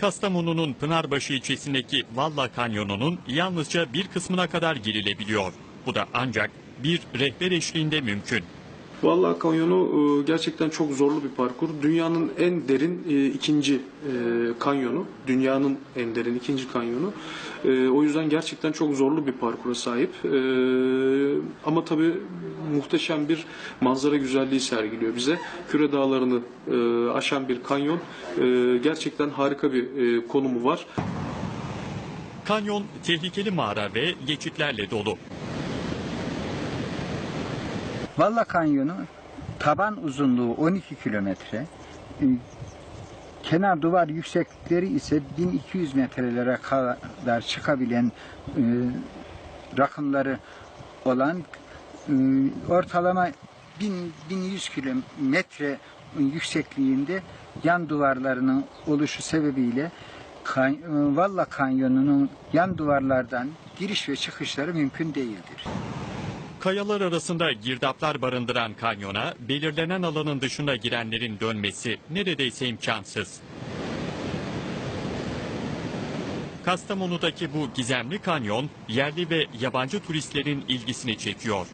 Kastamonu'nun Pınarbaşı ilçesindeki Valla Kanyonu'nun yalnızca bir kısmına kadar girilebiliyor. Bu da ancak bir rehber eşliğinde mümkün. Vallahi kanyonu e, gerçekten çok zorlu bir parkur. Dünyanın en derin e, ikinci e, kanyonu. Dünyanın en derin ikinci kanyonu. O yüzden gerçekten çok zorlu bir parkura sahip. Ama tabii muhteşem bir manzara güzelliği sergiliyor bize. Küre dağlarını e, aşan bir kanyon. E, Gerçekten harika bir e, konumu var. Kanyon tehlikeli mağara ve geçitlerle dolu. Valla Kanyonu taban uzunluğu 12 kilometre. e, Kenar duvar yükseklikleri ise 1200 metrelere kadar çıkabilen e, rakımları olan ortalama 1000 1100 kilometre yüksekliğinde yan duvarlarının oluşu sebebiyle kan, e, Valla Kanyonu'nun yan duvarlardan giriş ve çıkışları mümkün değildir. Kayalar arasında girdaplar barındıran kanyona belirlenen alanın dışına girenlerin dönmesi neredeyse imkansız. Kastamonu'daki bu gizemli kanyon yerli ve yabancı turistlerin ilgisini çekiyor.